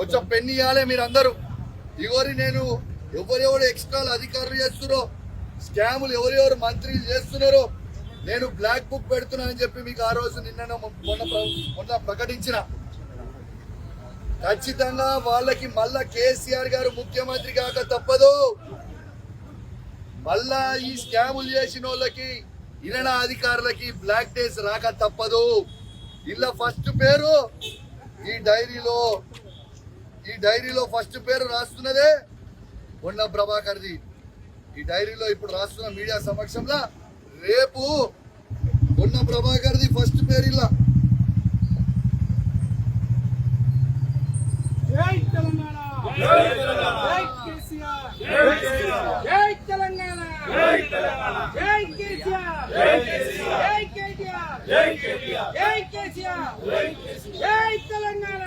కొంచెం పెన్ ఇవ్వాలి మీరందరూ. ఇవరి నేను ఎవరెవరు ఎక్స్ట్రా అధికారులు చేస్తున్నారో స్కాములు ఎవరెవరు మంత్రులు చేస్తున్నారో నేను బ్లాక్ బుక్ పెడుతున్నానని చెప్పి మీకు ఆ రోజు నిన్న మొన్న మొన్న ప్రకటించిన. ఖచ్చితంగా వాళ్ళకి మళ్ళా కేసీఆర్ గారు ముఖ్యమంత్రి కాక తప్పదు. మళ్ళా ఈ స్కాములు చేసిన వాళ్ళకి ఇరణ అధికారులకి బ్లాక్ డేస్ రాక తప్పదు. ఇలా ఫస్ట్ పేరు ఈ డైరీలో ఈ డైరీలో ఫస్ట్ పేరు రాస్తున్నదే కొండ ప్రభాకర్ది. ఈ డైరీలో ఇప్పుడు రాస్తున్న మీడియా సమక్షంలో రేపు కొండ ప్రభాకర్ది ఫస్ట్ పేరు ఇలా. జై తెలంగాణ! జై జై కేసీఆర్! జై కేసీఆర్! జై తెలంగాణ!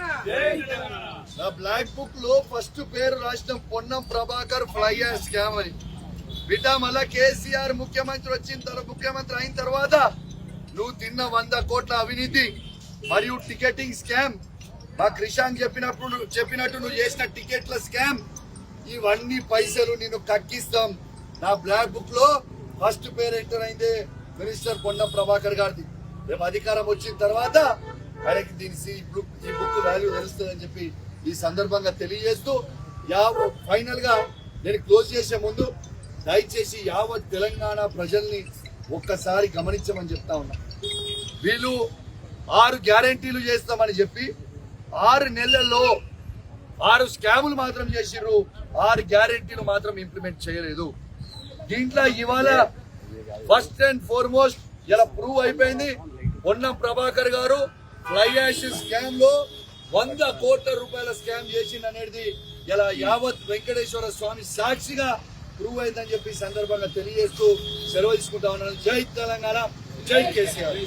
నా బ్లాక్ బుక్లో ఫస్ట్ పేరు రాసిన పొన్నం ప్రభాకర్ ఫ్లైయర్ స్కామ్ అని. బిడ్డ మళ్ళా కేసీఆర్ ముఖ్యమంత్రి వచ్చిన తర్వాత ముఖ్యమంత్రి అయిన తర్వాత నువ్వు తిన్న వంద కోట్ల అవినీతి మరియు టికెటింగ్ స్కామ్ మా క్రిషాంక్ చెప్పినప్పుడు చెప్పినట్టు నువ్వు చేసిన టికెట్ల స్కామ్ ఇవన్నీ పైసలు నేను కక్కిస్తాం. నా బ్లాక్ బుక్లో ఫస్ట్ పేరు ఎంటర్ అయింది మినిస్టర్ పొన్నం ప్రభాకర్ గారిది. రేపు అధికారం వచ్చిన తర్వాత ఆయనకి దీని ఈ బుక్ ఈ బుక్ వాల్యూ తెలుస్తుందని చెప్పి ఈ సందర్భంగా తెలియజేస్తూ యావ ఫైనల్గా నేను క్లోజ్ చేసే ముందు దయచేసి యావత్ తెలంగాణ ప్రజల్ని ఒక్కసారి గమనించమని చెప్తా ఉన్నా. వీళ్ళు ఆరు గ్యారంటీలు చేస్తామని చెప్పి ఆరు నెలల్లో ఆరు స్కాములు మాత్రం చేసిర్రు. ఆరు గ్యారెంటీలు మాత్రం ఇంప్లిమెంట్ చేయలేదు. దీంట్లో ఇవాళ ఫస్ట్ అండ్ ఫార్మోస్ట్ ఇలా ప్రూవ్ అయిపోయింది. పొన్నం ప్రభాకర్ గారు ఫ్లై యాష్ స్కామ్లో వంద కోట్ల రూపాయల స్కామ్ చేసింది అనేది ఇలా యావత్ వెంకటేశ్వర స్వామి సాక్షిగా ప్రూవ్ అయిందని చెప్పి సందర్భంగా తెలియజేస్తూ సెలవు తీసుకుంటా ఉన్నాను. జై తెలంగాణ. జై కేసీఆర్.